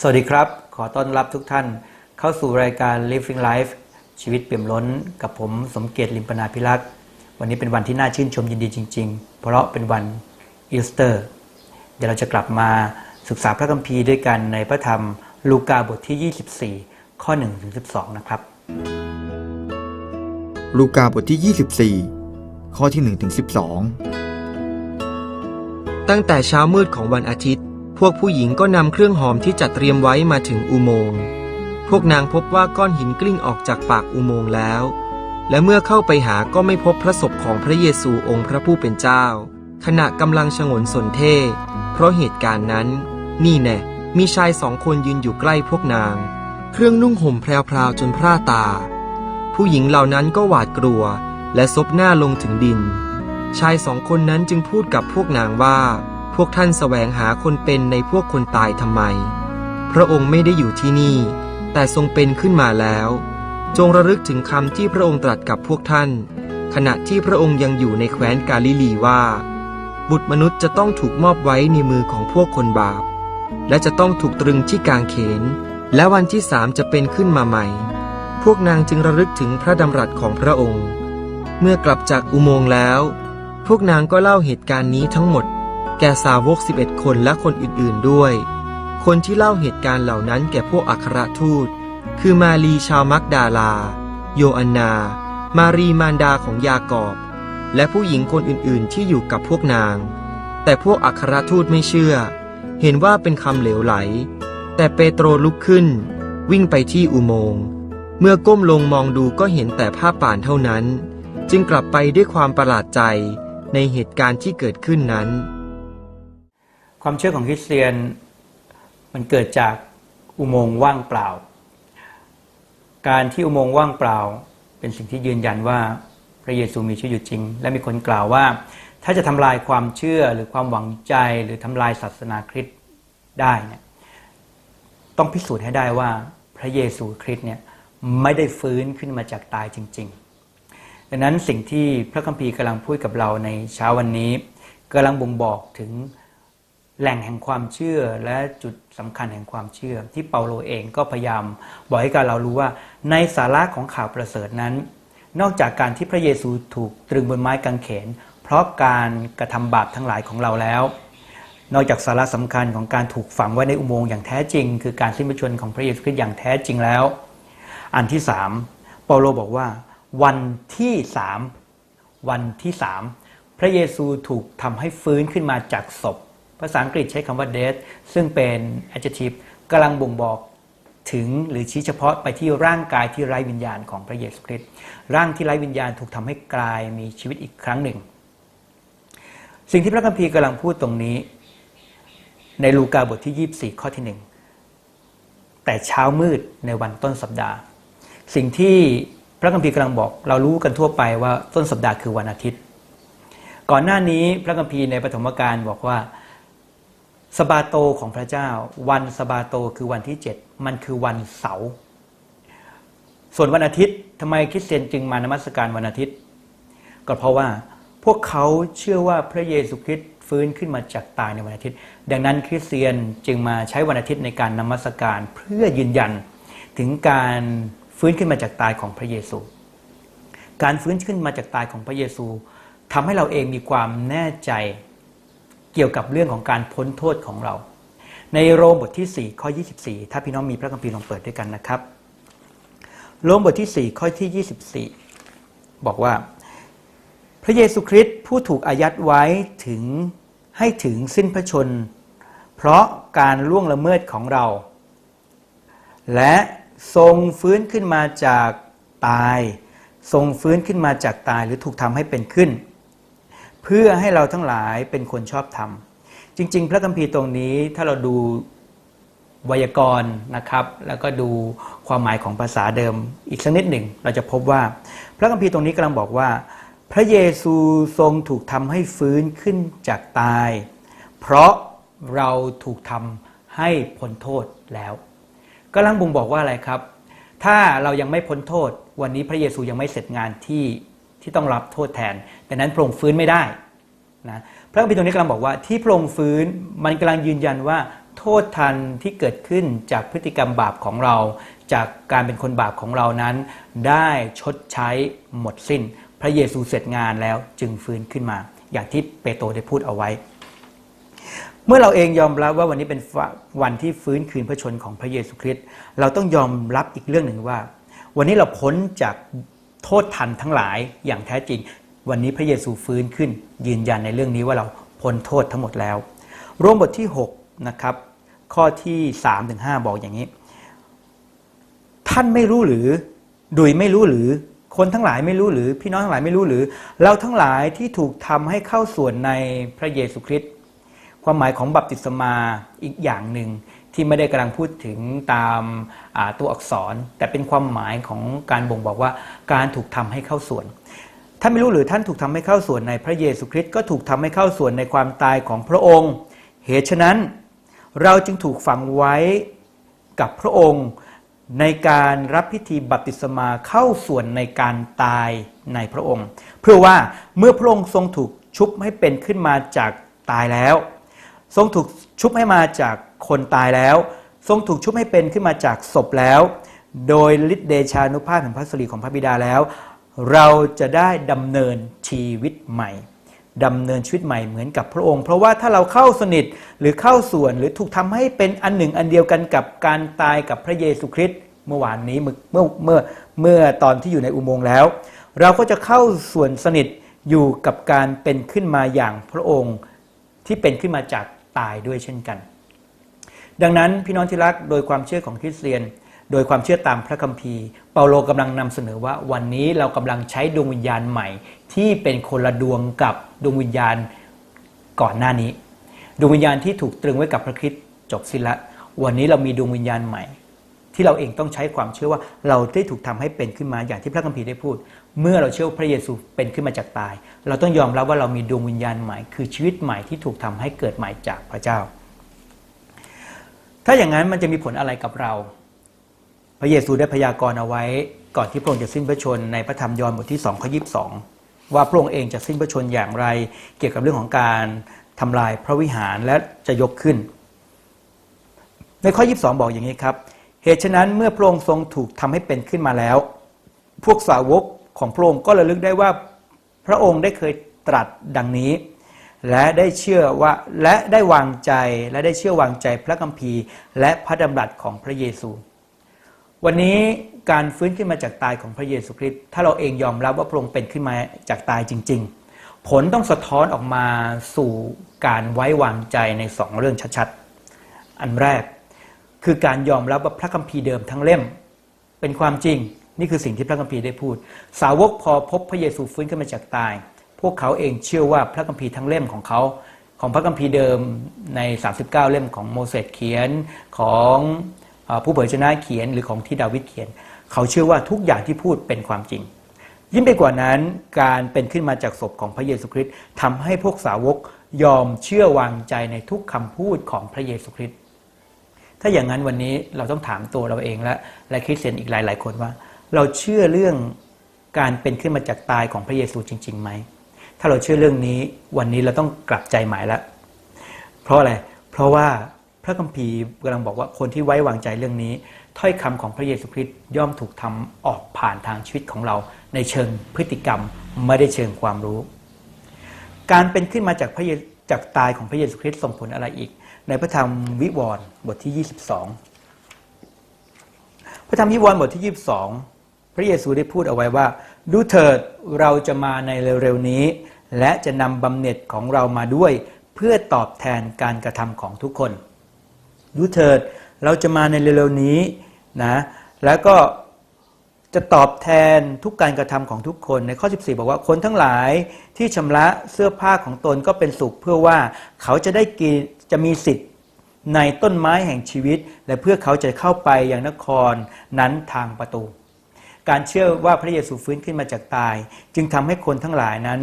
สวัสดีครับ ขอต้อนรับทุกท่านเข้าสู่รายการ Living Life ชีวิตเปี่ยมล้น กับผมสมเกียรติลิมปนาพิรักษ์วันนี้เป็นวันที่น่าชื่นชมยินดีจริง ๆ เพราะเป็นวันอีสเตอร์ เดี๋ยวเราจะกลับมาศึกษาพระคัมภีร์ด้วยกันในพระธรรมลูกาบทที่ 24 ข้อ1ถึง12 นะครับ ลูกาบทที่ 24 ข้อที่1ถึง12 ตั้งแต่เช้ามืดของวันอาทิตย์ พวกผู้หญิงก็นำเครื่องหอมที่จัดเตรียมไว้มาถึงอุโมงค์ พวกนางพบว่าก้อนหินกลิ้งออกจากปากอุโมงค์แล้ว และเมื่อเข้าไปหาก็ไม่พบพระศพของพระเยซูองค์พระผู้เป็นเจ้า ขณะกำลังฉงนสนเท เพราะเหตุการณ์นั้น นี่แน่มีชายสองคนยืนอยู่ใกล้พวกนาง เครื่องนุ่งห่มแพรวๆจนพร่าตา ผู้หญิงเหล่านั้นก็หวาดกลัว และซบหน้าลงถึงดิน ชายสองคนนั้นจึงพูดกับพวกนางว่า วกท่านแสวงหาคนเป็นในพวกคนตายทำไม พระองค์ไม่ได้อยู่ที่นี่ แต่ทรงเป็นขึ้นมาแล้ว จงระลึกถึงคำที่พระองค์ตรัสกับพวกท่าน ขณะที่พระองค์ยังอยู่ในแคว้นกาลิลีว่า บุตรมนุษย์จะต้องถูกมอบไว้ในมือของพวกคนบาป และจะต้องถูกตรึงที่กางเขน และวันที่สามจะเป็นขึ้นมาใหม่ พวกนางจึงระลึกถึงพระดำรัสของพระองค์ เมื่อกลับจากอุโมงค์แล้ว พวกนางก็เล่าเหตุการณ์นี้ทั้งหมด แก่สาวก 11 คนและคนอื่นๆด้วย คนที่เล่าเหตุการณ์เหล่านั้นแก่พวกอัครทูต คือมารีชาวมักดาลา โยอันนา มารีมารดาของยากอบ และผู้หญิงคนอื่นๆที่อยู่กับพวกนาง แต่พวกอัครทูตไม่เชื่อ เห็นว่าเป็นคำเหลวไหล แต่เปโตรลุกขึ้น วิ่งไปที่อุโมงค์ เมื่อก้มลงมองดูก็เห็นแต่ผ้าป่านเท่านั้น จึงกลับไปด้วยความประหลาดใจในเหตุการณ์ที่เกิดขึ้นนั้น ความเชื่อของคริสเตียนมันเกิดจากอุโมงค์ว่างเปล่า การที่อุโมงค์ว่างเปล่า เป็นสิ่งที่ยืนยันว่าพระเยซูมีชีวิตอยู่จริง และมีคนกล่าวว่า ถ้าจะทำลายความเชื่อหรือความหวังใจหรือทำลายศาสนาคริสต์ได้เนี่ยต้องพิสูจน์ให้ได้ว่าพระเยซูคริสต์เนี่ยไม่ได้ฟื้นขึ้นมาจากตายจริง ๆ ดังนั้นสิ่งที่พระคัมภีร์กำลังพูดกับเราในเช้าวันนี้กำลังบ่งบอกถึง แหล่งแห่งความเชื่อและจุดสำคัญแห่งความเชื่อ ที่เปาโลเองก็พยายามบอกให้กับเรารู้ว่าในสาระของข่าวประเสริฐนั้น นอกจากการที่พระเยซูถูกตรึงบนไม้กางเขน เพราะการกระทำบาปทั้งหลายของเราแล้ว นอกจากสาระสำคัญของการถูกฝังไว้ในอุโมงค์อย่างแท้จริง คือการสิ้นพระชนของพระเยซูคริสต์อย่างแท้จริงแล้ว อันที่สามเปาโลบอกว่า วันที่สามวันที่สามพระเยซูถูกทำให้ฟื้นขึ้นมาจากศพ ภาษาอังกฤษใช้คำว่า death ซึ่งเป็น adjective กำลังบ่งบอกถึงหรือชี้เฉพาะไปที่ร่างกายที่ไร้วิญญาณของพระเยซูคริสต์ร่างที่ไร้วิญญาณถูกทำให้กลายมีชีวิตอีกครั้งหนึ่ง สิ่งที่พระคัมภีร์กำลังพูดตรงนี้ ในลูกาบทที่ 24 ข้อที่หนึ่งแต่เช้ามืดในวันต้นสัปดาห์ สิ่งที่พระคัมภีร์กำลังบอก เรารู้กันทั่วไปว่าต้นสัปดาห์คือวันอาทิตย์ ก่อนหน้านี้พระคัมภีร์ในปฐมกาลบอกว่า สบาโตของพระเจ้า วันสบาโตคือวันที่ 7 มันคือวันเสาร์ส่วนวันอาทิตย์ทำไมคริสเตียนจึงมานมัสการวันอาทิตย์ ก็เพราะว่าพวกเขาเชื่อว่าพระเยซูคริสต์ฟื้นขึ้นมาจากตายในวันอาทิตย์ ดังนั้นคริสเตียนจึงมาใช้วันอาทิตย์ในการนมัสการเพื่อยืนยันถึงการฟื้นขึ้นมาจากตายของพระเยซู การฟื้นขึ้นมาจากตายของพระเยซูทำให้เราเองมีความแน่ใจ กี่ยวกับเรื่องของการพ้นโทษของเรา ในโรมบทที่ 4 ข้อ 24 ถ้าพี่น้องมีพระคัมภีร์ลองเปิดด้วยกันนะครับ โรมบทที่ 4 ข้อที่ 24 บอกว่า พระเยซูคริสต์ผู้ถูกอายัดไว้ถึงให้ถึงสิ้นพระชน เพราะการล่วงละเมิดของเรา และทรงฟื้นขึ้นมาจากตาย ทรงฟื้นขึ้นมาจากตายหรือถูกทำให้เป็นขึ้น เพื่อให้เราทั้งหลายเป็นคนชอบธรรม จริง ๆ พระคัมภีร์ตรงนี้ถ้าเราดูไวยากรณ์นะครับ แล้วก็ดูความหมายของภาษาเดิมอีกสักนิดหนึ่ง เราจะพบว่า พระคัมภีร์ตรงนี้กำลังบอกว่า พระเยซูทรงถูกทำให้ฟื้นขึ้นจากตาย เพราะเราถูกทำให้พ้นโทษแล้วกำลังบ่งบอกว่าอะไรครับ ถ้าเรายังไม่พ้นโทษ วันนี้พระเยซูยังไม่เสร็จงานที่ ที่ต้องรับโทษแทนดังนั้นพระองค์ฟื้นไม่ได้นะพระคัมภีร์ตรงนี้กำลังบอกว่าที่พระองค์ฟื้นมันกำลังยืนยันว่าโทษทันที่เกิดขึ้นจากพฤติกรรมบาปของเรา จากการเป็นคนบาปของเรานั้น ได้ชดใช้หมดสิ้น พระเยซูเสร็จงานแล้วจึงฟื้นขึ้นมา อย่างที่เปโตรได้พูดเอาไว้ เมื่อเราเองยอมรับว่าวันนี้เป็นวันที่ฟื้นคืนพระชนของพระเยซูคริสต์เราต้องยอมรับอีกเรื่องหนึ่งว่า วันนี้เราพ้นจาก โทษทันทั้งหลายอย่างแท้จริง วันนี้พระเยซูฟื้นขึ้น ยืนยันในเรื่องนี้ว่าเราพ้นโทษทั้งหมดแล้ว ร่วมบทที่6นะครับข้อที่3ถึง5บอกอย่างนี้ ท่านไม่รู้หรือดุยไม่รู้หรือ คนทั้งหลายไม่รู้หรือ พี่น้องทั้งหลายไม่รู้หรือ เราทั้งหลายที่ถูกทำให้เข้าส่วนในพระเยซูคริสต์ความหมายของบัพติศมาอีกอย่างหนึ่ง ที่ไม่ได้กำลังพูดถึงตามตัวอักษร แต่เป็นความหมายของการบ่งบอกว่าการถูกทำให้เข้าส่วนท่านไม่รู้หรือท่านถูกทำให้เข้าส่วนในพระเยซูคริสต์ก็ถูกทำให้เข้าส่วนในความตายของพระองค์ เหตุฉะนั้น เราจึงถูกฝังไว้กับพระองค์ในการรับพิธีบัพติศมาเข้าส่วนในการตายในพระองค์ เพื่อว่าเมื่อพระองค์ทรงถูกชุบให้เป็นขึ้นมาจากตายแล้ว ทรงถูกชุบให้มาจาก คนตายแล้ว ทรงถูกชุบให้เป็นขึ้นมาจากศพแล้ว โดยฤทธิเดชานุภาพแห่งพระสิริของพระบิดาแล้ว เราจะได้ดำเนินชีวิตใหม่ดำเนินชีวิตใหม่เหมือนกับพระองค์ เพราะว่าถ้าเราเข้าสนิทหรือเข้าส่วนหรือถูกทำให้เป็นอันหนึ่งอันเดียวกันกับการตายกับพระเยซูคริสต์เมื่อวานนี้เมื่อเมื่อเมื่อเมื่อตอนที่อยู่ในอุโมงค์แล้ว เราก็จะเข้าส่วนสนิทอยู่กับการเป็นขึ้นมาอย่างพระองค์ที่เป็นขึ้นมาจากตายด้วยเช่นกัน ดังนั้นพี่น้องที่รักโดยความเชื่อของคริสเตียน โดยความเชื่อตามพระคัมภีร์ เปาโลกำลังนำเสนอว่า วันนี้เรากำลังใช้ดวงวิญญาณใหม่ ที่เป็นคนละดวงกับดวงวิญญาณก่อนหน้านี้ ดวงวิญญาณที่ถูกตรึงไว้กับพระคริสต์จบสิ้นละ วันนี้เรามีดวงวิญญาณใหม่ ที่เราเองต้องใช้ความเชื่อว่าเราได้ถูกทำให้เป็นขึ้นมาอย่างที่พระคัมภีร์ได้พูด เมื่อเราเชื่อพระเยซูเป็นขึ้นมาจากตาย เราต้องยอมรับว่าเรามีดวงวิญญาณใหม่ คือชีวิตใหม่ที่ถูกทำให้เกิดใหม่จากพระเจ้า ถ้าอย่างนั้นมันจะมีผลอะไรกับเรา พระเยซูได้พยากรณ์เอาไว้ ก่อนที่พระองค์จะสิ้นพระชนในพระธรรมยอห์นบทที่2ข้อ22 ว่าพระองค์เองจะสิ้นพระชนอย่างไร เกี่ยวกับเรื่องของการทำลายพระวิหารและจะยกขึ้น ในข้อ 22 บอกอย่างนี้ครับ เหตุฉะนั้นเมื่อพระองค์ทรงถูกทำให้เป็นขึ้นมาแล้ว พวกสาวกของพระองค์ก็ระลึกได้ว่าพระองค์ได้เคยตรัสดังนี้ และได้เชื่อว่าและได้วางใจและได้เชื่อวางใจพระคัมภีร์ และพระดำรัสของพระเยซู วันนี้การฟื้นขึ้นมาจากตายของพระเยซูคริสต์ถ้าเราเองยอมรับว่าพระองค์เป็นขึ้นมาจากตายจริง ๆ ผลต้องสะท้อนออกมาสู่การไว้วางใจในสองเรื่องชัดๆ อันแรกคือการยอมรับว่าพระคัมภีร์เดิมทั้งเล่ม เป็นความจริงนี่คือสิ่งที่พระคัมภีร์ได้พูด สาวกพอพบพระเยซูฟื้นขึ้นมาจากตาย พวกเขาเองเชื่อว่าพระคัมภีร์ทั้งเล่มของเขา ของพระคัมภีร์เดิมใน 39 เล่มของโมเสสเขียนของผู้เผยชนะเขียนหรือของที่ดาวิดเขียน เขาเชื่อว่าทุกอย่างที่พูดเป็นความจริง ยิ่งไปกว่านั้นการเป็นขึ้นมาจากศพของพระเยซูคริสต์ทำให้พวกสาวกยอมเชื่อวางใจในทุกคำพูดของพระเยซูคริสต์ถ้าอย่างนั้นวันนี้เราต้องถามตัวเราเองและและคริสเตียนอีกหลายๆคนว่า เราเชื่อเรื่องการเป็นขึ้นมาจากตายของพระเยซูจริงๆไหม ถ้าเราเชื่อเรื่องนี้วันนี้เราต้องกลับใจใหม่แล้วเพราะอะไร เพราะว่าพระคัมภีร์กำลังบอกว่าคนที่ไว้วางใจเรื่องนี้ ถ้อยคำของพระเยซูคริสต์ย่อมถูกทำออกผ่านทางชีวิตของเรา ในเชิงพฤติกรรมไม่ได้เชิงความรู้ การเป็นขึ้นมาจากพระเยจากตายของพระเยซูคริสต์ส่งผลอะไรอีก ในพระธรรมวิวรณ์บทที่ 22 พระธรรมวิวรณ์บทที่ 22 พระเยซูได้พูดเอาไว้ว่า ดูเถิดเราจะมาในเร็วๆนี้ และจะนำบำเหน็จของเรามาด้วย เพื่อตอบแทนการกระทำของทุกคน ดูเถิดเราจะมาในเร็วๆนี้นะแล้วก็จะตอบแทนทุกการกระทำของทุกคนในข้อ 14 บอกว่าคนทั้งหลายที่ชำระเสื้อผ้าของตนก็เป็นสุขเพื่อว่าเขาจะได้กินจะมีสิทธิ์ในต้นไม้แห่งชีวิต และเพื่อเขาจะเข้าไปยังนครนั้นทางประตู การเชื่อว่าพระเยซูฟื้นขึ้นมาจากตาย จึงทำให้คนทั้งหลายนั้น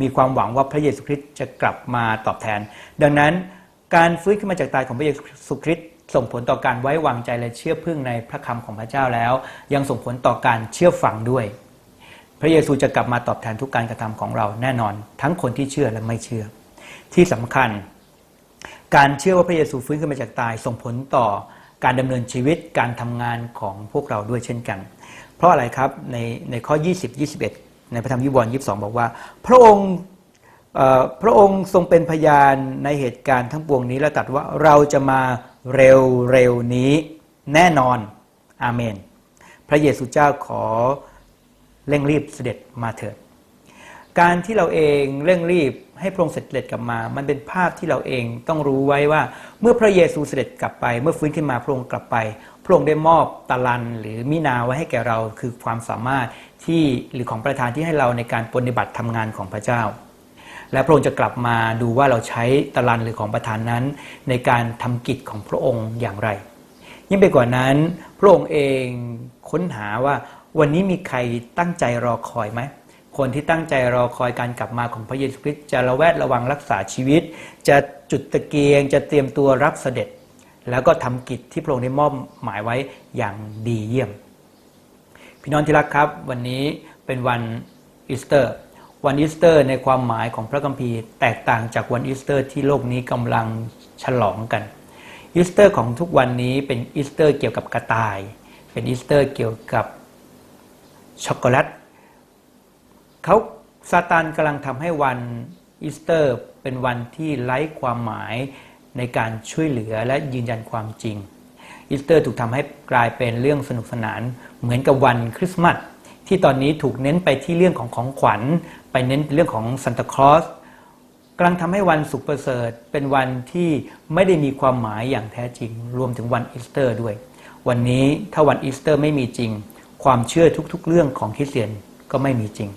มีความหวังว่าพระเยซูคริสต์จะกลับมาตอบแทน ดังนั้นการฟื้นขึ้นมาจากตายของพระเยซูคริสต์ส่งผลต่อการไว้วางใจและเชื่อพึ่งในพระคำของพระเจ้าแล้ว ยังส่งผลต่อการเชื่อฟังด้วย พระเยซูจะกลับมาตอบแทนทุกการกระทำของเราแน่นอน ทั้งคนที่เชื่อและไม่เชื่อ ที่สำคัญ การเชื่อว่าพระเยซูฟื้นขึ้นมาจากตาย ส่งผลต่อการดำเนินชีวิตการทำงานของพวกเราด้วยเช่นกัน ราะอะไรครับในในข้อ 20 21 ในพระธรรมยิวรณ์22 บอกว่า พระองค์พระองค์ทรงเป็นพยานในเหตุการณ์ทั้งปวงนี้และตัดว่าเราจะมาเร็วเร็วนี้แน่นอนอาเมน พระเยซูเจ้าขอเร่งรีบเสด็จมาเถิด การที่เราเองเร่งรีบให้พระองค์เสด็จกลับมา มันเป็นภาพที่เราเองต้องรู้ไว้ว่า เมื่อพระเยซูเสด็จกลับไป เมื่อฟื้นขึ้นมาพระองค์กลับไป พระองค์ได้มอบตะลันหรือมินาไว้ให้แก่เราคือความสามารถที่หรือของประทานที่ให้เราในการปฏิบัติทำงานของพระเจ้า และพระองค์จะกลับมาดูว่าเราใช้ตะลันหรือของประทานนั้น ในการทำกิจของพระองค์อย่างไร ยิ่งไปกว่านั้น พระองค์เองค้นหาว่าวันนี้มีใครตั้งใจรอคอยไหม คนที่ตั้งใจรอคอยการกลับมาของพระเยซูคริสต์จะระแวดระวังรักษาชีวิต จะจุดตะเกียง จะเตรียมตัวรับเสด็จ แล้วก็ทำกิจที่พระองค์ได้มอบหมายไว้อย่างดีเยี่ยม พี่น้องที่รักครับ วันนี้เป็นวันอีสเตอร์ วันอีสเตอร์ ในความหมายของพระคัมภีร์แตกต่างจากวันอีสเตอร์ ที่โลกนี้กำลังฉลองกันอีสเตอร์ของทุกวันนี้เป็นอีสเตอร์เกี่ยวกับกระต่าย เป็นอีสเตอร์เกี่ยวกับช็อกโกแลต เขาซาตานกำลังทำให้วันอีสเตอร์เป็นวันที่ไร้ความหมายในการช่วยเหลือและยืนยันความจริง อีสเตอร์ถูกทำให้กลายเป็นเรื่องสนุกสนานเหมือนกับวันคริสต์มาสที่ตอนนี้ถูกเน้นไปที่เรื่องของของขวัญ ไปเน้นเรื่องของซันตาคลอสกำลังทำให้วันสุขประเสริฐ เป็นวันที่ไม่ได้มีความหมายอย่างแท้จริง รวมถึงวันอีสเตอร์ด้วย วันนี้ถ้าวันอีสเตอร์ไม่มีจริง ความเชื่อทุกๆ เรื่องของคริสเตียนก็ไม่มีจริง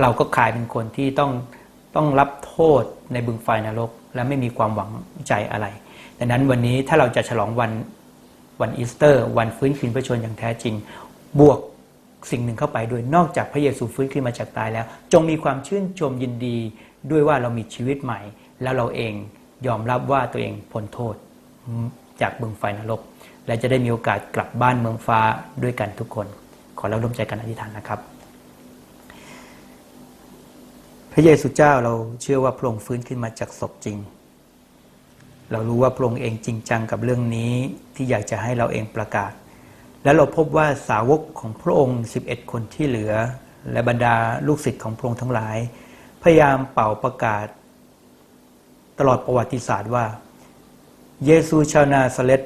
เราก็กลายเป็นคนที่ต้องต้องรับโทษในบึงไฟนรก และไม่มีความหวังใจอะไรดังนั้นวันนี้ถ้าเราจะฉลองวันวันอีสเตอร์ วันฟื้นคืนพระชนอย่างแท้จริง บวกสิ่งหนึ่งเข้าไปด้วยนอกจากพระเยซูฟื้นขึ้นมาจากตายแล้ว จงมีความชื่นชมยินดีด้วยว่าเรามีชีวิตใหม่ แล้วเราเองยอมรับว่าตัวเองพ้นโทษจากบึงไฟนรก และจะได้มีโอกาสกลับบ้านเมืองฟ้าด้วยกันทุกคน ขอเราร่วมใจกันอธิษฐานนะครับ พระเยซูเจ้าเราเชื่อว่าพระองค์ฟื้นขึ้นมาจากศพจริง เรารู้ว่าพระองค์เองจริงจังกับเรื่องนี้ที่อยากจะให้เราเองประกาศ และเราพบว่าสาวกของพระองค์ 11 คนที่เหลือ และบรรดาลูกศิษย์ของพระองค์ทั้งหลาย พยายามเป่าประกาศ ตลอดประวัติศาสตร์ว่า เยซูชาวนาซาเรต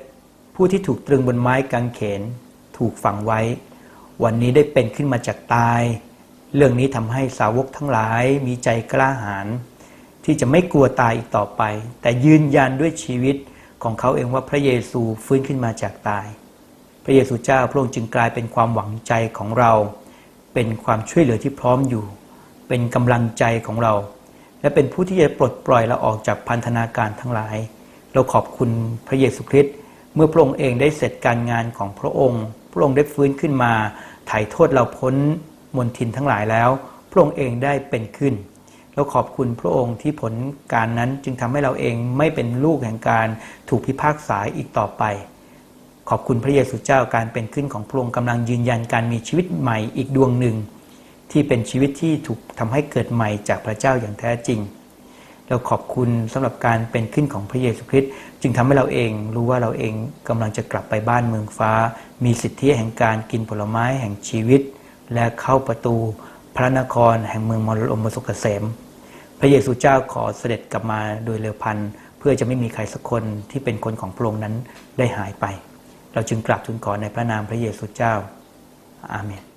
ผู้ที่ถูกตรึงบนไม้กางเขนถูกฝังไว้ วันนี้ได้เป็นขึ้นมาจากตาย เรื่องนี้ทำให้สาวกทั้งหลายมีใจกล้าหาญที่จะไม่กลัวตายอีกต่อไป แต่ยืนยันด้วยชีวิตของเขาเองว่าพระเยซูฟื้นขึ้นมาจากตาย พระเยซูเจ้าพระองค์จึงกลายเป็นความหวังใจของเรา เป็นความช่วยเหลือที่พร้อมอยู่ เป็นกำลังใจของเรา และเป็นผู้ที่จะปลดปล่อยเราออกจากพันธนาการทั้งหลาย เราขอบคุณพระเยซูคริสต์เมื่อพระองค์เองได้เสร็จการงานของพระองค์ พระองค์ได้ฟื้นขึ้นมาไถ่โทษเราพ้น มนทินทั้งหลายแล้ว พระองค์เองได้เป็นขึ้นเราขอบคุณพระองค์ที่ผลการนั้นจึงทำให้เราเองไม่เป็นลูกแห่งการถูกพิพากษาอีกต่อไป ขอบคุณพระเยซูเจ้าการเป็นขึ้นของพระองค์กำลังยืนยันการมีชีวิตใหม่อีกดวงหนึ่ง ที่เป็นชีวิตที่ถูกทำให้เกิดใหม่จากพระเจ้าอย่างแท้จริงเราขอบคุณสำหรับการเป็นขึ้นของพระเยซูคริสต์จึงทำให้เราเองรู้ว่าเราเองกำลังจะกลับไปบ้านเมืองฟ้า มีสิทธิแห่งการกินผลไม้แห่งชีวิต และเข้าประตูพระนครแห่งเมืองมรลมสุกเกษม พระเยซูเจ้าขอเสด็จกลับมาโดยเร็วพัน เพื่อจะไม่มีใครสักคนที่เป็นคนของพระองค์นั้นได้หายไป เราจึงกราบทูลขอในพระนามพระเยซูเจ้า อาเมน